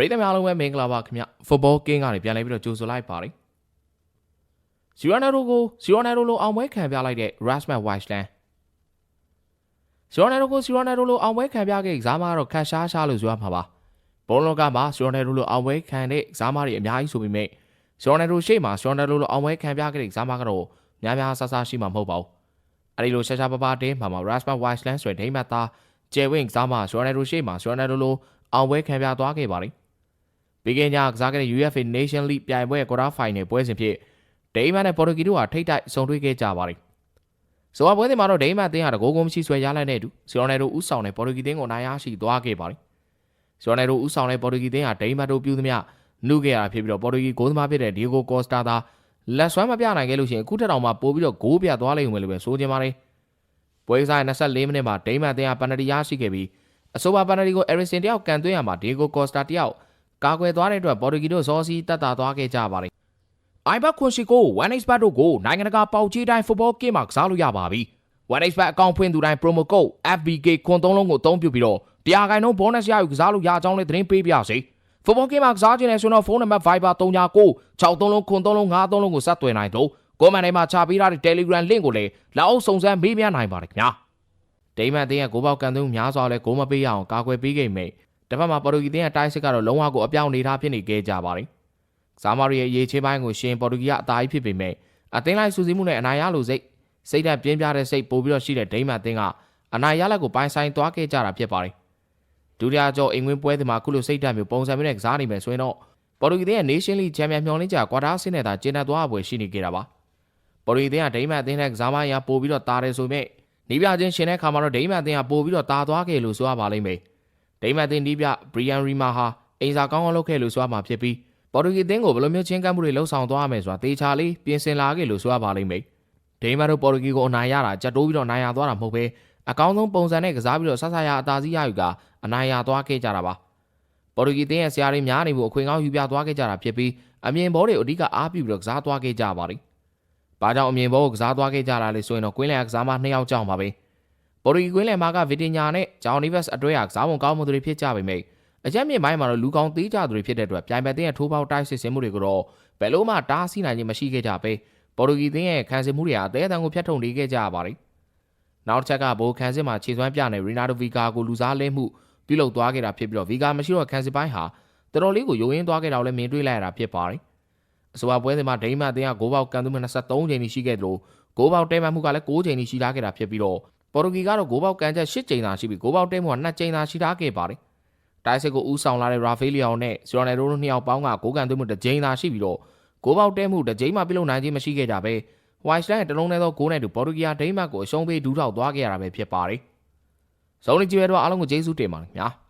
ပရိသတ်များအားလုံးပဲမင်္ဂလာပါခင်ဗျ Football King ကနေပြန်လဲပြီးတော့ကြိုဆိုလိုက်ပါတယ်ဇီရိုနယ်ဒိုကိုဇီရိုနယ်ဒိုလိုအောင်ပွဲခံပြလိုက်တဲ့ Rasmus Weisland ဇီရိုနယ်ဒိုကိုဇီရိုနယ်ဒိုလိုအောင်ပွဲခံပြခဲ့ကစားမကတော့ခက်ရှားရှားလို့ဆိုရမှာပါဘောလုံးကမှာဇီရိုနယ်ဒိုလိုအောင်ပွဲခံတဲ့ကစားမတွေအများကြီးဆိုပေမဲ့ဇီရိုနယ်ဒိုရှေ့မှာဇီရိုနယ်ဒိုလိုအောင်ပွဲခံပြခဲ့တဲ့ကစားမကတော့များများဆဆရှိမှာမဟုတ်ပါဘူးအဲဒီလိုရှားရှားပါပါတင်းမှာမှာ Rasmus Weisland ဆိုတဲ့ဒိမတ်သားကျယ်ဝင့်ကစားမဇီရိုနယ်ဒိုရှေ့မှာဇီရိုနယ်ဒိုလိုအောင်ပွဲခံပြသွားခဲ့ပါတယ် ပြီးခဲ့ညကစားခဲ့တဲ့ UEFA Nation League ပြိုင်ပွဲ quarter final ပွဲစဉ်ဖြစ်ဒိန်းမတ်နဲ့ပေါ်တူဂီတို့ဟာထိတ်တိုက်ဆုံတွေ့ခဲ့ကြပါတယ်။ဆိုပါပွဲစဉ်မှာတော့ဒိန်းမတ်အသင်းဟာတကိုးကုန်းမရှိဆွဲရလိုက်တဲ့အတူဆီရိုနယ်ဒိုဦးဆောင်တဲ့ပေါ်တူဂီအသင်းကိုနိုင်ရရှိသွားခဲ့ပါတယ်။ဆီရိုနယ်ဒိုဦးဆောင်တဲ့ပေါ်တူဂီအသင်းဟာဒိန်းမတ်တို့ပြုသမျှနှုတ်ခဲ့ရတာဖြစ်ပြီးတော့ပေါ်တူဂီဂိုးသမားဖြစ်တဲ့ဒီယိုဂိုကော့စတာသာလက်ဆွမ်းမပြနိုင်ခဲ့လို့ရှိရင်အခုထက်တောင်မှပိုပြီးတော့ဂိုးပြသွားလိမ့်မယ်လို့ပဲဆိုချင်ပါတယ်။ပွဲစား24မိနစ်မှာဒိန်းမတ်အသင်းဟာပန်နတီရရှိခဲ့ပြီးအဆိုပါပန်နတီကိုအရီဆင်တယောက်ကန်သွင်းရမှာဒီယိုဂိုကော့စတာတယောက် ကာကွယ်သွားတဲ့အတွက်ပေါ်တူဂီတို့ဇော်စီတက်တာသွားခဲ့ကြပါတယ်။အိုင်ဘတ်ခွန်ရှိကို1 x bet တို့ကိုနိုင်ငံတကာပေါက်ကြီးတိုင်း football game မှာကစားလို့ရပါပြီ။1 x bet အကောင့်ဖွင့်သူတိုင်း promo code FBK ခွန်သုံးလုံးကိုအသုံးပြုပြီးတော့တရားခိုင်နှုန်း bonus ရယူကစားလို့ရအောင်လည်းသတင်းပေးပြစေ။ football game မှာကစားခြင်းနဲ့ဆိုတော့ဖုန်းနံပါတ် Viber 39 63လုံးခွန်သုံးလုံး53လုံးကိုဆက်သွယ်နိုင်တော့ကိုမန်တိုင်းမှာချပေးထားတဲ့ Telegram link ကိုလည်းလောက်အောင်စုံစမ်းမေးမြန်းနိုင်ပါတယ်ခင်ဗျာ။ဒိမန်တင်းရဲ့ကိုပေါက်ကန်သွင်းများစွာလဲကိုမပေးရအောင်ကာကွယ်ပေးခဲ့မိ တ်တစ်ဖက်မှာပေါ်တူဂီတင်းရဲ့တိုက်စစ်ကတော့လုံးဝကိုအပြောင်းအနေထားဖြစ်နေခဲ့ကြပါတယ်။ဇာမာရီရဲ့ရေချေးပိုင်းကိုရှင်ပေါ်တူဂီကအသားကြီးဖြစ်ပေမဲ့အသင်းလိုက်စူးစီးမှုနဲ့အနိုင်ရလို့စိတ်စိတ်ဓာတ်ပြင်းပြတဲ့စိတ်ပို့ပြီးတော့ရှိတဲ့ဒိမတ်အသင်းကအနိုင်ရလက်ကိုပိုင်ဆိုင်သွားခဲ့ကြတာဖြစ်ပါတယ်။ဒုတိယကျော်အင်္ဂွင်းပွဲဒီမှာခုလိုစိတ်ဓာတ်မျိုးပုံစံမျိုးနဲ့ကစားနိုင်မယ်ဆိုရင်တော့ပေါ်တူဂီတင်းရဲ့ Nation League Champion မျှော်လင့်ကြကွာတားဆင်းနေတာကျင်းတဲ့သွားပွဲရှိနေကြတာပါ။ပေါ်တူဂီတင်းကဒိမတ်အသင်းနဲ့ကစားမရပို့ပြီးတော့တားတယ်ဆိုပေမဲ့နီးပြချင်းရှင်တဲ့ခါမှာတော့ဒိမတ်အသင်းကပို့ပြီးတော့တားသွားခဲ့လို့ဆိုရပါလိမ့်မယ်။ ဒိမတ်တင်ဒီးပြဘရီယန်ရီမာဟာအင်စာကောင်းအောင်လုပ်ခဲ့လို့ဆိုရမှာဖြစ်ပြီးပေါ်တူဂီတင်းကိုဘယ်လိုမျိုးချင်းကပ်မှုတွေလှုပ်ဆောင်သွားရမယ်ဆိုတာတေချာလေးပြင်ဆင်လာခဲ့လို့ဆိုရပါလိမ့်မယ်။ဒိမတ်တို့ပေါ်တူဂီကိုအနိုင်ရတာကြက်တိုးပြီးတော့နိုင်ရသွားတာမဟုတ်ပဲအကောင်းဆုံးပုံစံနဲ့ကစားပြီးတော့ဆဆရအသာစီးရယူကအနိုင်ရသွားခဲ့ကြတာပါ။ပေါ်တူဂီတင်းရဲ့ဆရာတွေများနေမှုအခွင့်ကောင်းယူပြသွားခဲ့ကြတာဖြစ်ပြီးအမြင်ဘောတွေအဓိကအားပြုပြီးတော့ကစားသွားခဲ့ကြပါတယ်။ဘာကြောင့်အမြင်ဘောကိုကစားသွားခဲ့ကြတာလဲဆိုရင်တော့ကွင်းလယ်ကကစားမနှစ်ယောက်ကြောင့်ပါပဲ။ ပေါ်တူဂီကွင်းလယ်မာကဗီတင်ညာနဲ့ဂျောင်နီဗက်စ်အတွဲကစားပုံကောင်းမှုတွေဖြစ်ကြပေမဲ့အချက်မြင့်ပိုင်းမှာတော့လူကောင်းသေးကြသူတွေဖြစ်တဲ့အတွက်ပြိုင်ပွဲတင်းရဲ့ထိုးပေါက်တိုက်စစ်စင်မှုတွေကိုတော့ဘယ်လို့မှတားဆီးနိုင်ခြင်းမရှိခဲ့ကြပဲပေါ်တူဂီတင်းရဲ့ခံစစ်မှုတွေဟာအသေးအတန်ကိုဖျက်ထုတ်နေခဲ့ကြရပါတယ်။နောက်တစ်ချက်ကဘိုးခံစစ်မှာခြေစွမ်းပြနေရီနာဒိုဗီကာကိုလူစားလဲမှုပြုလုပ်သွားခဲ့တာဖြစ်ပြီးတော့ဗီကာမရှိတော့ခံစစ်ပိုင်းဟာတော်တော်လေးကိုယိုရင်းသွားခဲ့တာကိုလည်းမြင်တွေ့လိုက်ရတာဖြစ်ပါတယ်။အဆိုပါပွဲစဉ်မှာဒိန်းမအတင်းကဂိုးပေါက်ကန်သူမဲ့23ချိန်ရှိခဲ့တယ်လို့ဂိုးပေါက်တဲမှတ်မှုကလည်း9ချိန်ရှိထားခဲ့တာဖြစ်ပြီးတော့ ပေါ်တူဂီကတော့ဂိုးပေါက်ကန်ချက်၈ကြိမ်သာရှိပြီးဂိုးပေါက်တဲမှုက2ကြိမ်သာရှိထားခဲ့ပါတယ်။တိုက်စစ်ကိုဦးဆောင်လာတဲ့ရာဖေးလီယောနဲ့ဆီရိုနယ်ဒိုတို့နှစ်ယောက်ပေါင်းကဂိုးကန်သွင်းမှုတစ်ကြိမ်သာရှိပြီးတော့ဂိုးပေါက်တဲမှုတစ်ကြိမ်မှပြုလုပ်နိုင်ခြင်းမရှိခဲ့ကြပဲ။ White Line တလုံးနဲ့သောဂိုးနဲ့တူပေါ်တူဂီယာဒိန်းမတ်ကိုအရှုံးပေးဒူးထောက်သွားခဲ့ရတာပဲဖြစ်ပါတယ်။ဇုံးလီကြီးပဲတော့အားလုံးကိုကျေးဇူးတင်ပါတယ်ခင်ဗျာ။